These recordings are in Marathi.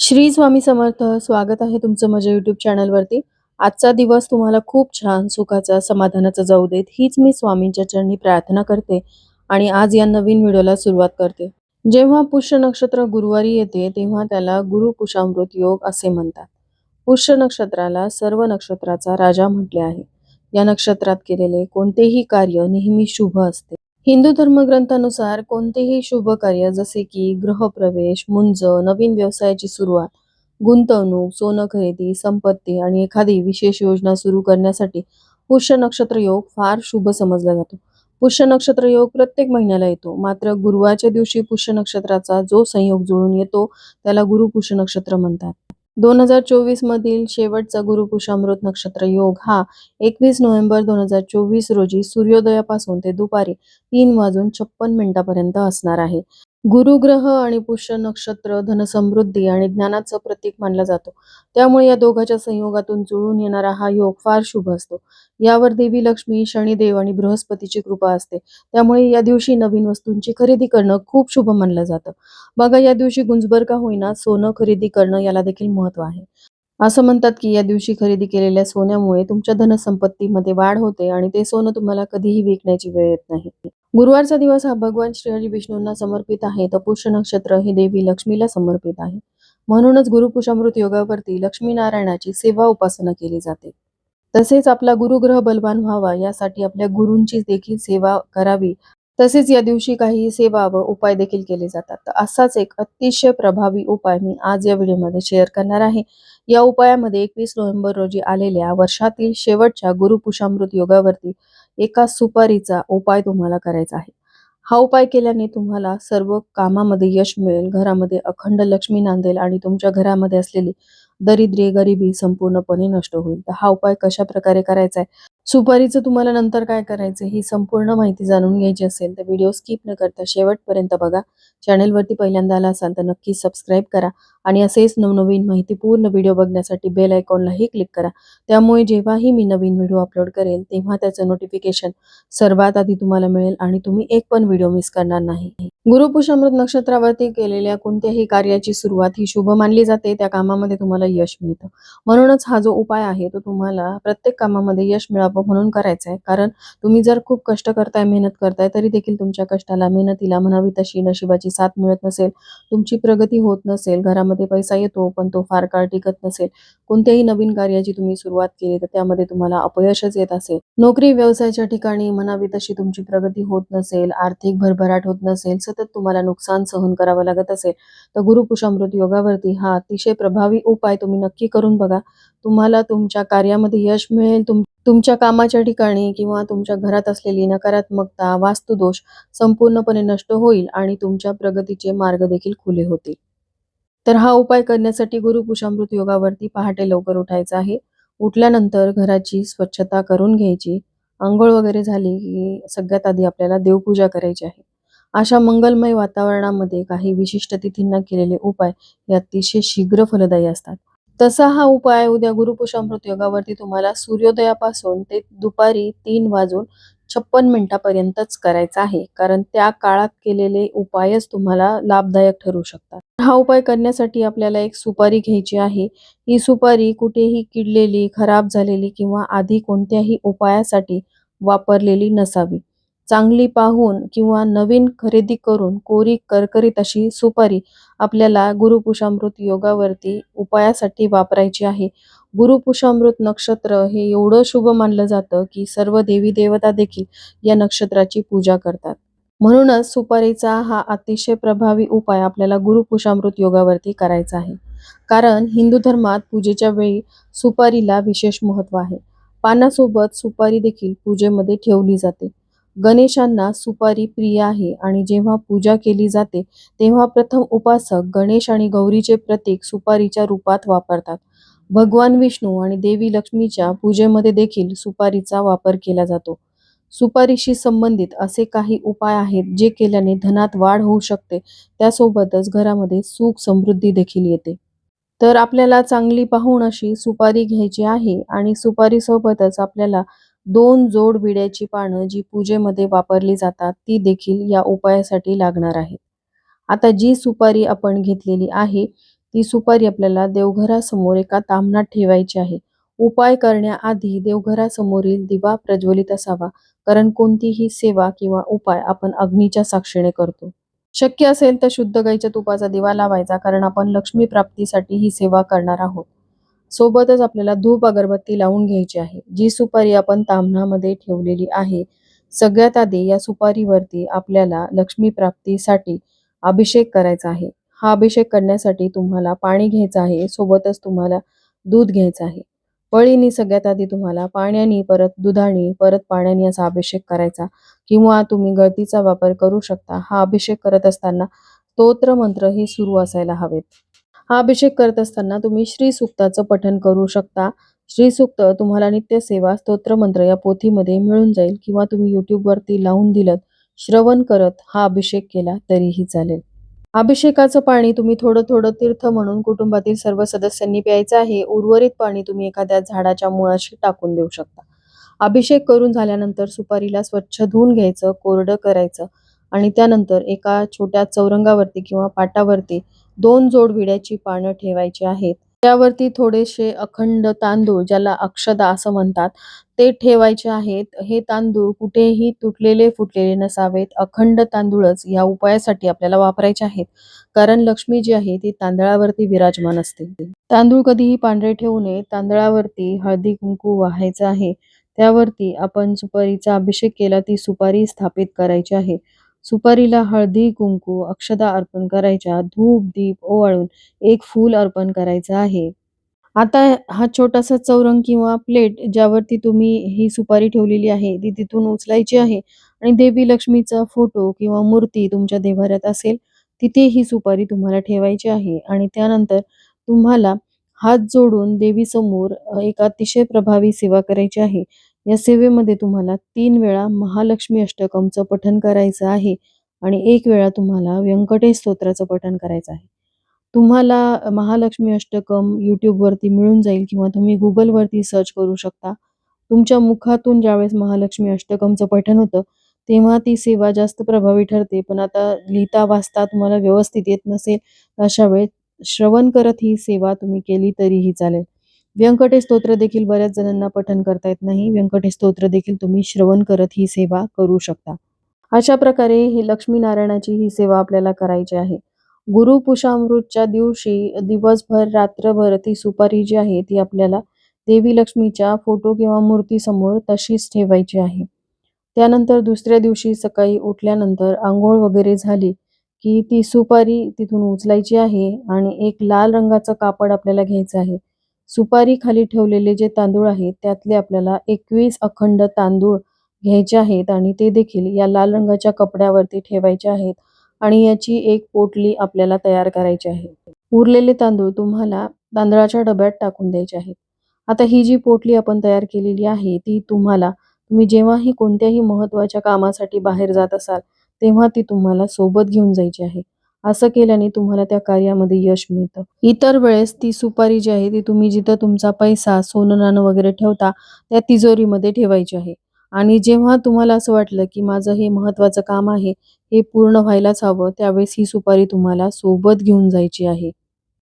श्री स्वामी समर्थ स्वागत आहे तुमचं माझ्या युट्यूब चॅनलवरती आजचा दिवस तुम्हाला खूप छान सुखाचा समाधानाचा जाऊ देत. हीच मी स्वामींच्या चरणी प्रार्थना करते आणि आज या नवीन व्हिडिओला सुरुवात करते. जेव्हा पुष्य नक्षत्र गुरुवारी येते तेव्हा त्याला गुरु पुषामृत योग असे म्हणतात. पुष्य नक्षत्राला सर्व नक्षत्राचा राजा म्हटले आहे. या नक्षत्रात केलेले कोणतेही कार्य नेहमी शुभ असते. हिंदू धर्मग्रंथानुसार कोणतेही शुभ कार्य जसे की गृहप्रवेश मुंज नवीन व्यवसायाची सुरुवात गुंतवणूक सोनं खरेदी संपत्ती आणि एखादी विशेष योजना सुरू करण्यासाठी पुष्य नक्षत्र योग फार शुभ समजला जातो. पुष्य नक्षत्र योग प्रत्येक महिन्याला येतो. मात्र गुरुवारच्या दिवशी पुष्य नक्षत्राचा जो संयोग जुळून येतो त्याला गुरु पुष्य नक्षत्र म्हणतात. दोन हजार चोवीस मधील शेवटचा गुरुकुशामृत नक्षत्र योग हा एकवीस नोव्हेंबर दोन हजार चोवीस रोजी सूर्योदयापासून ते दुपारी तीन वाजून छप्पन मिनिटापर्यंत असणार आहे. गुरुग्रह आणि पुष्य नक्षत्र धनसमृद्धी आणि ज्ञानाचं प्रतीक मानला जातो. त्यामुळे या दोघांच्या संयोगातून जुळून येणारा हा योग फार शुभ असतो. यावर देवी लक्ष्मी शनिदेव आणि बृहस्पतीची कृपा असते. त्यामुळे या दिवशी नवीन वस्तूंची खरेदी करणं खूप शुभ मानलं जातं. बघा या दिवशी गुंजबर का होईना सोनं खरेदी करणं याला देखील महत्त्व आहे. असं म्हणतात की या दिवशी खरेदी केलेल्या सोन्यामुळे तुमच्या धनसंपत्तीमध्ये वाढ होते आणि ते सोनं तुम्हाला कधीही विकण्याची वेळ येत नाही. गुरुवारचा दिवस हा भगवान श्रीहरी विष्णूंना समर्पित आहे. तर पुष्य नक्षत्र हे देवी लक्ष्मीला समर्पित आहे. म्हणूनच गुरुपुषामृत योगावरती लक्ष्मीनारायणाची सेवा उपासना केली जाते. तसेच आपला गुरुग्रह बलवान व्हावा यासाठी आपल्या गुरूंची देखील सेवा करावी तसेच या दिवशी काही सेवा व उपाय देखील केले जातात. तर असाच एक अतिशय प्रभावी उपाय मी आज या व्हिडिओमध्ये शेअर करणार आहे. या उपायामध्ये एकवीस नोव्हेंबर रोजी आलेल्या वर्षातील शेवटच्या गुरुपुषामृत योगावरती एका सुपारीचा उपाय तुम्हाला करायचा आहे. हा उपाय केल्याने तुम्हाला सर्व कामामध्ये यश मिळेल. घरामध्ये अखंड लक्ष्मी नांदेल आणि तुमच्या घरामध्ये असलेली दरिद्री गरिबी संपूर्णपणे नष्ट होईल. तर हा उपाय कशा प्रकारे करायचा आहे? सुपारीचं तुम्हाला नंतर काय करायचं ही संपूर्ण माहिती जाणून घ्यायची असेल तर व्हिडिओ स्किप न करता शेवटपर्यंत बघा. चॅनेलवरती पहिल्यांदा आला असाल तर नक्की सबस्क्राईब करा आणि असेच नवनवीन माहितीपूर्ण व्हिडिओ बघण्यासाठी बेल आयकॉनलाही क्लिक करा. त्यामुळे जेव्हाही मी नवीन व्हिडिओ अपलोड करेल तेव्हा त्याचं नोटिफिकेशन सर्वात आधी तुम्हाला मिळेल आणि तुम्ही एक पण व्हिडिओ मिस करणार नाही. गुरुपुषामृत नक्षत्रावरती केलेल्या कोणत्याही कार्याची सुरुवात ही शुभ मानली जाते त्या कामामध्ये तुम्हाला यश मिळतं. म्हणूनच हा जो उपाय आहे तो तुम्हाला प्रत्येक कामामध्ये यश मिळावं म्हणून करायचं आहे कारण तुम्ही जर खूप कष्ट करताय मेहनत करताय तरी देखील तुमच्या कष्टाला मेहनतीला म्हणावी तशी नशिबाची साथ मिळत नसेल. तुमची प्रगती होत नसेल घरामध्ये पैसा येतो पण तो फार काळ टिकत नसेल. कोणत्याही नवीन कार्याची तुम्ही सुरुवात केली तर त्यामध्ये तुम्हाला अपयशच येत असेल. नोकरी व्यवसायाच्या ठिकाणी म्हणावी तशी तुमची प्रगती होत नसेल आर्थिक भरभराट होत नसेल सतत तुम्हाला नुकसान सहन करावं लागत असेल तर गुरुपुषामृत योगावरती हा अतिशय प्रभावी उपाय तुम्ही नक्की करून बघा. तुम्हाला तुमच्या कार्यामध्ये यश मिळेल तुम तुमच्या कामाच्या ठिकाणी किंवा तुमच्या घरात असलेली नकारात्मकता वास्तुदोष संपूर्णपणे नष्ट होईल आणि तुमच्या प्रगतीचे मार्ग देखील खुले होतील. तर हा उपाय करण्यासाठी गुरुपुषामृत योगावरती पहाटे लवकर उठायचं आहे. उठल्यानंतर घराची स्वच्छता करून घ्यायची. आंघोळ वगैरे झाली की सगळ्यात आधी आपल्याला देवपूजा करायची आहे. अशा मंगलमय वातावरणामध्ये काही विशिष्ट तिथींना केलेले उपाय हे अतिशय शीघ्र फलदायी असतात. तसा हा उपाय उद्या गुरुपुषामृत योगावरती तुम्हाला सूर्योदयापासून ते दुपारी तीन वाजून छप्पन मिनिटापर्यंतच करायचा आहे. कारण त्या काळात केलेले उपायच तुम्हाला लाभदायक ठरू शकतात. हा उपाय करण्यासाठी आपल्याला एक सुपारी घ्यायची आहे. ही सुपारी कुठेही किडलेली खराब झालेली किंवा आधी कोणत्याही उपायासाठी वापरलेली नसावी. चांगली पाहून किंवा नवीन खरेदी करून कोरी करकरीत अशी सुपारी आपल्याला गुरुपुषामृत योगावरती उपायासाठी वापरायची आहे. गुरुपुषामृत नक्षत्र हे एवढं शुभ मानलं जातं की सर्व देवी देवता देखील या नक्षत्राची पूजा करतात. म्हणूनच सुपारीचा हा अतिशय प्रभावी उपाय आपल्याला गुरुपुषामृत योगावरती करायचा आहे. कारण हिंदू धर्मात पूजेच्या वेळी सुपारीला विशेष महत्त्व आहे. पानासोबत सुपारी देखील पूजेमध्ये ठेवली जाते. गणेशांना सुपारी प्रिय आहे आणि जेव्हा पूजा केली जाते तेव्हा प्रथम उपासक गणेश आणि गौरीचे प्रतीक सुपारीच्या रूपात वापरतात. भगवान विष्णू आणि देवी लक्ष्मीच्या पूजेमध्ये देखील सुपारीचा वापर केला जातो. सुपारीशी संबंधित असे काही उपाय आहेत जे केल्याने धनात वाढ होऊ शकते त्यासोबतच घरामध्ये सुख समृद्धी देखील येते. तर आपल्याला चांगली पाहून अशी सुपारी घ्यायची आहे आणि सुपारीसोबतच आपल्याला दोन जोड विड्याची पानं जी पूजेमध्ये वापरली जातात ती देखील या उपायासाठी लागणार आहेत. आता जी सुपारी आपण घेतलेली आहे ती सुपारी आपल्याला देवघरासमोर एका तामणात ठेवायची आहे. उपाय करण्याआधी देवघरासमोरील दिवा प्रज्वलित असावा कारण कोणतीही सेवा किंवा उपाय आपण अग्नीच्या साक्षीने करतो. शक्य असेल तर शुद्ध गाईच्या तुपाचा दिवा लावायचा कारण आपण लक्ष्मी प्राप्तीसाठी ही सेवा करणार आहोत. सोबतच आपल्याला धूप अगरबत्ती लावून घ्यायची आहे. जी सुपारी आपण ताम्हणामध्ये ठेवलेली आहे सगळ्यात आधी या सुपारीवरती आपल्याला लक्ष्मी प्राप्तीसाठी अभिषेक करायचा आहे. हा अभिषेक करण्यासाठी तुम्हाला पाणी घ्यायचं आहे सोबतच तुम्हाला दूध घ्यायचं आहे. पळीनी सगळ्यात आधी तुम्हाला पाण्याने परत दुधाने परत पाण्याने असा अभिषेक करायचा किंवा तुम्ही गळतीचा वापर करू शकता. हा अभिषेक करत असताना स्तोत्र मंत्र हे सुरू असायला हवेत. हा अभिषेक करत असताना तुम्ही श्री सुक्ताचं पठन करू शकता. श्री सुक्त तुम्हाला नित्यसेवा स्तोत्र मंत्र या पोथीमध्ये मिळून जाईल किंवा तुम्ही यूट्यूबवरती वरती लावून दिलं श्रवण करत हा अभिषेक केला तरीही चालेल. अभिषेकाचं पाणी तुम्ही थोडं थोडं तीर्थ म्हणून कुटुंबातील सर्व सदस्यांनी प्यायचं आहे. उर्वरित पाणी तुम्ही एखाद्या झाडाच्या मुळाशी टाकून देऊ शकता. अभिषेक करून झाल्यानंतर सुपारीला स्वच्छ धुवून घ्यायचं कोरडं करायचं आणि त्यानंतर एका छोट्या चौरंगावरती किंवा पाटावरती दोन जोड विड्याची पानं ठेवायची आहेत. त्यावरती थोडेसे अखंड तांदूळ ज्याला अक्षदा असं म्हणतात ते ठेवायचे आहेत. हे तांदूळ कुठेही तुटलेले फुटलेले नसावेत. अखंड तांदूळच या उपायासाठी आपल्याला वापरायचे आहेत. कारण लक्ष्मी जी आहे ती तांदळावरती विराजमान असते. तांदूळ कधीही पांढरे ठेवू नये. तांदळावरती हळदी कुंकू वाहायचं आहे. त्यावरती आपण सुपारीचा अभिषेक केला ती सुपारी स्थापित करायची आहे. सुपारीला हळदी कुंकू अक्षदा अर्पण करायच्या धूप दीप ओवाळून एक फूल अर्पण करायचं आहे. आता हा छोटासा चौरंग किंवा प्लेट ज्यावरती तुम्ही ही सुपारी ठेवलेली आहे ती तिथून उचलायची आहे आणि देवी लक्ष्मीचा फोटो किंवा मूर्ती तुमच्या देव्हाऱ्यात असेल तिथे ही सुपारी तुम्हाला ठेवायची आहे आणि त्यानंतर तुम्हाला हात जोडून देवीसमोर एक अतिशय प्रभावी सेवा करायची आहे. या सेवेमध्ये तुम्हाला तीन वेळा महालक्ष्मी अष्टकमचं पठण करायचं आहे आणि एक वेळा तुम्हाला व्यंकटेश स्तोत्राचं पठण करायचं आहे. तुम्हाला महालक्ष्मी अष्टकम यूट्यूबवरती मिळून जाईल किंवा तुम्ही गुगलवरती सर्च करू शकता. तुमच्या मुखातून ज्यावेळेस महालक्ष्मी अष्टकमचं पठण होतं तेव्हा ती सेवा जास्त प्रभावी ठरते. पण आता लिहिता वाचता तुम्हाला व्यवस्थित येत नसेल अशा वेळेस श्रवण करत ही सेवा तुम्ही केली तरीही चालेल. व्यंकटेश स्तोत्र देखील बऱ्याच जणांना पठन करता येत नाही. व्यंकटेश स्तोत्र देखील तुम्ही श्रवण करत ही सेवा करू शकता. अशा प्रकारे ही लक्ष्मीनारायणाची ही सेवा आपल्याला करायची आहे. गुरुपुषामृतच्या दिवशी दिवसभर रात्रभर ती सुपारी जी आहे ती आपल्याला देवी लक्ष्मीच्या फोटो किंवा मूर्तीसमोर तशीच ठेवायची आहे. त्यानंतर दुसऱ्या दिवशी सकाळी उठल्यानंतर आंघोळ वगैरे झाली की ती सुपारी तिथून उचलायची आहे आणि एक लाल रंगाचं कापड आपल्याला घ्यायचं आहे. सुपारी खाली ठेवलेले जे तांदूळ आहेत त्यातले आपल्याला एकवीस अखंड तांदूळ घ्यायचे आहेत आणि ते देखील या लाल रंगाच्या कपड्यावरती ठेवायचे आहेत आणि याची एक पोटली आपल्याला तयार करायची आहे. उरलेले तांदूळ तुम्हाला तांदळाच्या डब्यात टाकून द्यायचे आहेत. आता ही जी पोटली आपण तयार केलेली आहे ती तुम्हाला तुम्ही जेव्हाही कोणत्याही महत्त्वाच्या कामासाठी बाहेर जात असाल तेव्हा ती तुम्हाला सोबत घेऊन जायची आहे. असं केल्याने तुम्हाला त्या कार्यामध्ये यश मिळतं. इतर वेळेस ती सुपारी जी आहे ती तुम्ही जिथं तुमचा पैसा सोनं नाणं वगैरे ठेवता त्या तिजोरीमध्ये ठेवायची आहे. आणि जेव्हा तुम्हाला असं वाटलं की माझं हे महत्त्वाचं काम आहे हे पूर्ण व्हायलाच हवं त्यावेळेस ही सुपारी तुम्हाला सोबत घेऊन जायची आहे.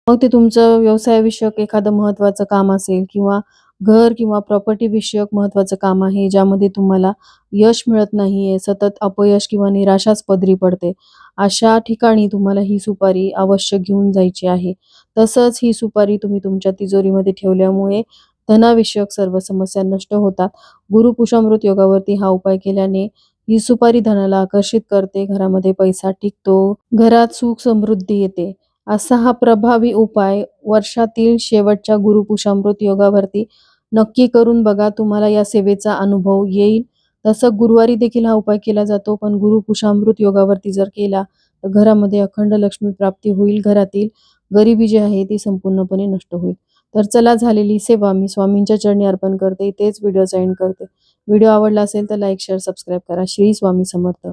मग ते तुमचं व्यवसायाविषयक एखादं महत्त्वाचं काम असेल किंवा घर किंवा प्रॉपर्टी विषयक महत्त्वाचं काम आहे ज्यामध्ये तुम्हाला यश मिळत नाहीये सतत अपयश किंवा निराशाच पदरी पडते. अशा ठिकाणी तुम्हाला ही सुपारी अवश्य घेऊन जायची आहे. तसंच ही सुपारी तुम्ही तुमच्या तिजोरीमध्ये ठेवल्यामुळे धनाविषयक सर्व समस्या नष्ट होतात. गुरुपुषामृत योगावरती हा उपाय केल्याने ही सुपारी धनाला आकर्षित करते घरामध्ये पैसा टिकतो घरात सुख समृद्धी येते. असा हा प्रभावी उपाय वर्षातील शेवटच्या गुरुपुषामृत योगावरती नक्की करून बघा तुम्हाला या सेवेचा अनुभव येईल. तसं गुरुवारी देखील हा उपाय केला जातो पण गुरु कुशामृत योगावरती जर केला तर घरामध्ये अखंड लक्ष्मी प्राप्ती होईल घरातील. गरिबी जी आहे ती संपूर्णपणे नष्ट होईल. तर चला झालेली सेवा मी स्वामींच्या चरणी अर्पण करते. तेच व्हिडिओ एंड करते. व्हिडिओ आवडला असेल तर लाईक शेअर सबस्क्राईब करा. श्री स्वामी समर्थ.